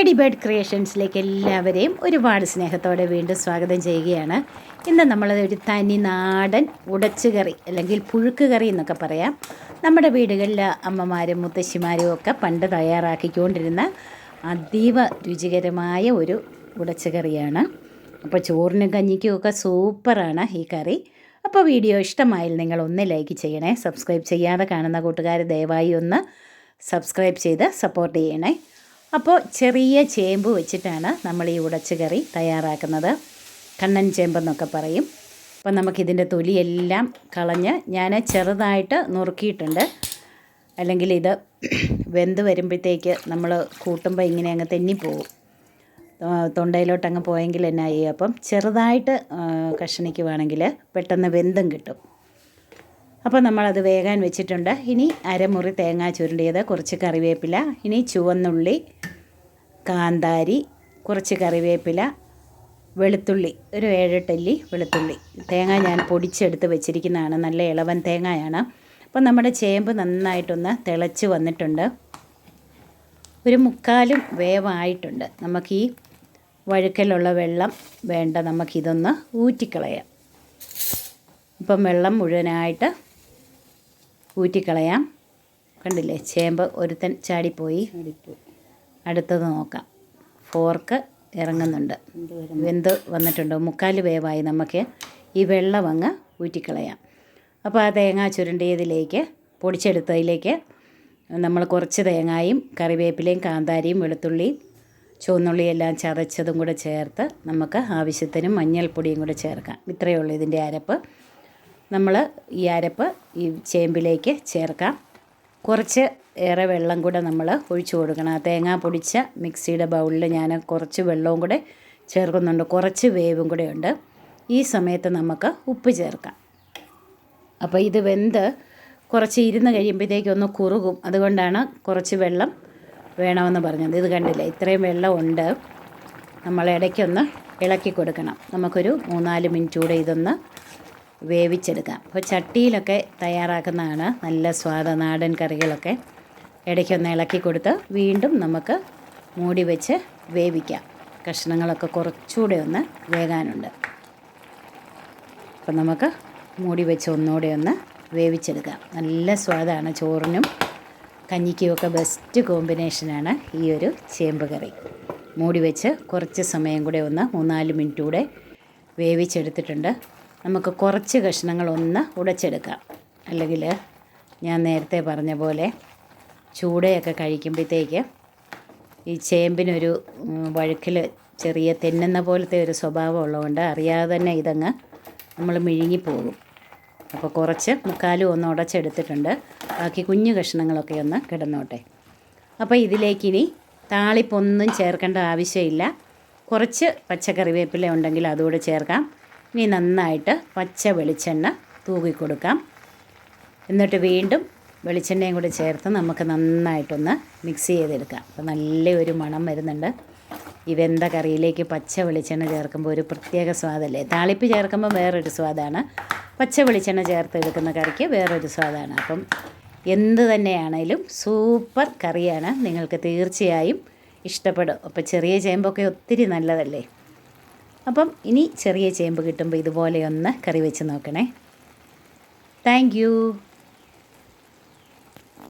Lady bird ക്രിയേഷൻസിലേക്ക് എല്ലാവരെയും ഒരുപാട് സ്നേഹത്തോടെ വീണ്ടും സ്വാഗതം ചെയ്യുകയാണ്. ഇന്ന് നമ്മൾ ഒരു തനി നാടൻ ഉടച്ചുകറി അല്ലെങ്കിൽ പുഴുക്ക് കറി എന്നൊക്കെ പറയാം. നമ്മുടെ വീടുകളിൽ അമ്മമാരും മുത്തശ്ശിമാരും ഒക്കെ പണ്ട് തയ്യാറാക്കിക്കൊണ്ടിരുന്ന അതീവ രുചികരമായ ഒരു ഉടച്ചുകറിയാണ് അപ്പോൾ ചോറിനും കഞ്ഞിക്കും ഒക്കെ സൂപ്പറാണ് ഈ കറി. അപ്പോൾ വീഡിയോ ഇഷ്ടമായാൽ നിങ്ങൾ ഒന്ന് ലൈക്ക് ചെയ്യണേ സബ്സ്ക്രൈബ് ചെയ്യാതെ കാണുന്ന കൂട്ടുകാർ ദയവായി ഒന്ന് സബ്സ്ക്രൈബ് ചെയ്ത് സപ്പോർട്ട് ചെയ്യണേ. അപ്പോൾ ചെറിയ ചേമ്പ് വെച്ചിട്ടാണ് നമ്മൾ ഈ ഉടച്ച് കറി തയ്യാറാക്കുന്നത്. കണ്ണൻ ചേമ്പെന്നൊക്കെ പറയും. അപ്പോൾ നമുക്കിതിന്റെ തൊലിയെല്ലാം കളഞ്ഞ് ഞാൻ ചെറുതായിട്ട് നുറുക്കിയിട്ടുണ്ട്. അല്ലെങ്കിൽ ഇത് വെന്ത് വരുമ്പോഴത്തേക്ക് നമ്മൾ കൂട്ടുമ്പോൾ ഇങ്ങനെ അങ്ങ് തെന്നിപ്പോവും. തൊണ്ടയിലോട്ട് അങ്ങ് പോയെങ്കിൽ എന്നാ ചെയ്യും. അപ്പം ചെറുതായിട്ട് കഷണിക്കുവാണെങ്കിൽ പെട്ടെന്ന് വെന്തും കിട്ടും. അപ്പോൾ നമ്മളത് വേകാൻ വെച്ചിട്ടുണ്ട്. ഇനി അരമുറി തേങ്ങ ചുരുണ്ടിയത് കുറച്ച് കറിവേപ്പില ഇനി ചുവന്നുള്ളി കാന്താരി കുറച്ച് കറിവേപ്പില വെളുത്തുള്ളി ഒരു ഏഴെട്ടല്ലി വെളുത്തുള്ളി. തേങ്ങ ഞാൻ പൊടിച്ചെടുത്ത് വെച്ചിരിക്കുന്നതാണ്. നല്ല ഇളവൻ തേങ്ങയാണ്. അപ്പോൾ നമ്മുടെ ചേമ്പ് നന്നായിട്ടൊന്ന് തിളച്ച് വന്നിട്ടുണ്ട്. ഒരു മുക്കാലും വേവായിട്ടുണ്ട്. നമുക്ക് ഈ വഴുക്കലുള്ള വെള്ളം വേണ്ട നമുക്കിതൊന്ന് ഊറ്റിക്കളയാം. ഇപ്പം വെള്ളം മുഴുവനായിട്ട് ഊറ്റിക്കളയാം. കണ്ടില്ലേ? ചേമ്പ് ഒരുത്തൻ ചാടിപ്പോയി. അടുത്തത് നോക്കാം. ഫോർക്ക് ഇറങ്ങുന്നുണ്ട്. വെന്ത് വന്നിട്ടുണ്ട്? മുക്കാൽ വേവായി നമുക്ക് ഈ വെള്ളം അങ്ങ് ഊറ്റിക്കളയാം. അപ്പോൾ ആ തേങ്ങ ചുരുണ്ടിയതിലേക്ക് പൊടിച്ചെടുത്തതിലേക്ക് നമ്മൾ കുറച്ച് തേങ്ങായും കറിവേപ്പിലയും കാന്താരിയും വെളുത്തുള്ളിയും ചുവന്നുള്ളിയും എല്ലാം ചതച്ചതും കൂടെ ചേർത്ത് നമുക്ക് ആവശ്യത്തിന് മഞ്ഞൾപ്പൊടിയും കൂടെ ചേർക്കാം. ഇത്രയേ ഉള്ളൂ ഇതിന്റെ അരപ്പ്. നമ്മൾ ഈ അരപ്പ് ഈ ചേമ്പിലേക്ക് ചേർക്കാം. കുറച്ച് ഏറെ വെള്ളം കൂടെ നമ്മൾ ഒഴിച്ചു കൊടുക്കണം. തേങ്ങ പൊടിച്ച മിക്സിയുടെ ബൗളിൽ ഞാൻ കുറച്ച് വെള്ളവും കൂടെ ചേർക്കുന്നുണ്ട്. കുറച്ച് വേവും കൂടെ ഉണ്ട്. ഈ സമയത്ത് നമുക്ക് ഉപ്പ് ചേർക്കാം. അപ്പോൾ ഇത് വെന്ത് കുറച്ച് ഇരുന്ന് കഴിയുമ്പോഴത്തേക്കും ഒന്ന് കുറുകും. അതുകൊണ്ടാണ് കുറച്ച് വെള്ളം വേണമെന്ന് പറഞ്ഞത്. ഇത് കണ്ടില്ല? ഇത്രയും വെള്ളം ഉണ്ട്. നമ്മൾ ഇടയ്ക്കൊന്ന് ഇളക്കി കൊടുക്കണം. നമുക്കൊരു മൂന്നാൽ മിനിറ്റ് കൂടെ ഇതൊന്ന് വേവിച്ചെടുക്കാം. അപ്പോൾ ചട്ടിയിലൊക്കെ തയ്യാറാക്കുന്നതാണ് നല്ല സ്വാദ നാടൻ കറികളൊക്കെ. ഇടയ്ക്കൊന്ന് ഇളക്കി കൊടുത്ത് വീണ്ടും നമുക്ക് മൂടി വെച്ച് വേവിക്കാം. കഷ്ണങ്ങളൊക്കെ കുറച്ചുകൂടെ ഒന്ന് വേകാനുണ്ട്. അപ്പം നമുക്ക് മൂടി വെച്ച് ഒന്നുകൂടെ ഒന്ന് വേവിച്ചെടുക്കാം. നല്ല സ്വാദാണ് ചോറിനും കഞ്ഞിക്കുമൊക്കെ ബെസ്റ്റ് കോമ്പിനേഷനാണ് ഈ ഒരു ചേമ്പ് കറി. മൂടി വെച്ച് കുറച്ച് സമയം കൂടെ ഒന്ന് മൂന്നാൽ മിനിറ്റ് കൂടെ വേവിച്ചെടുത്തിട്ടുണ്ട്. നമുക്ക് കുറച്ച് കഷ്ണങ്ങൾ ഒന്ന് ഉടച്ചെടുക്കാം. അല്ലെങ്കിൽ ഞാൻ നേരത്തെ പറഞ്ഞ പോലെ ചൂടയൊക്കെ കഴിക്കുമ്പോഴത്തേക്ക് ഈ ചേമ്പിനൊരു വഴുക്കിൽ ചെറിയ തെന്നുന്ന പോലത്തെ ഒരു സ്വഭാവം ഉള്ളതുകൊണ്ട് അറിയാതെ തന്നെ ഇതങ്ങ് നമ്മൾ മിഴുങ്ങിപ്പോകും അപ്പോൾ കുറച്ച് മുക്കാലും ഒന്ന് ഉടച്ചെടുത്തിട്ടുണ്ട്. ബാക്കി കുഞ്ഞു കഷ്ണങ്ങളൊക്കെ ഒന്ന് കിടന്നോട്ടെ. അപ്പോൾ ഇതിലേക്കിനി താളിപ്പൊന്നും ചേർക്കേണ്ട ആവശ്യമില്ല. കുറച്ച് പച്ചക്കറിവേപ്പില ഉണ്ടെങ്കിൽ അതുകൂടെ ചേർക്കാം. ഇനി നന്നായിട്ട് പച്ച വെളിച്ചെണ്ണ തൂകി കൊടുക്കാം. എന്നിട്ട് വീണ്ടും വെളിച്ചെണ്ണയും കൂടി ചേർത്ത് നമുക്ക് നന്നായിട്ടൊന്ന് മിക്സ് ചെയ്തെടുക്കാം. അപ്പോൾ നല്ലൊരു മണം വരുന്നുണ്ട്. ഈ വെന്ത കറിയിലേക്ക് പച്ച വെളിച്ചെണ്ണ ചേർക്കുമ്പോൾ ഒരു പ്രത്യേക സ്വാദല്ലേ? താളിപ്പ് ചേർക്കുമ്പോൾ വേറൊരു സ്വാദാണ്. പച്ച വെളിച്ചെണ്ണ ചേർത്ത് എടുക്കുന്ന കറിക്ക് വേറൊരു സ്വാദാണ്. അപ്പം എന്ത് തന്നെയാണേലും സൂപ്പർ കറിയാണ്. നിങ്ങൾക്ക് തീർച്ചയായും ഇഷ്ടപ്പെടും. അപ്പോൾ ചെറിയ ചേമ്പൊക്കെ ഒത്തിരി നല്ലതല്ലേ? അപ്പം ഇനി ചെറിയ ചേമ്പ് കിട്ടുമ്പോൾ ഇതുപോലെ ഒന്ന് കറി വെച്ച് നോക്കണേ. താങ്ക്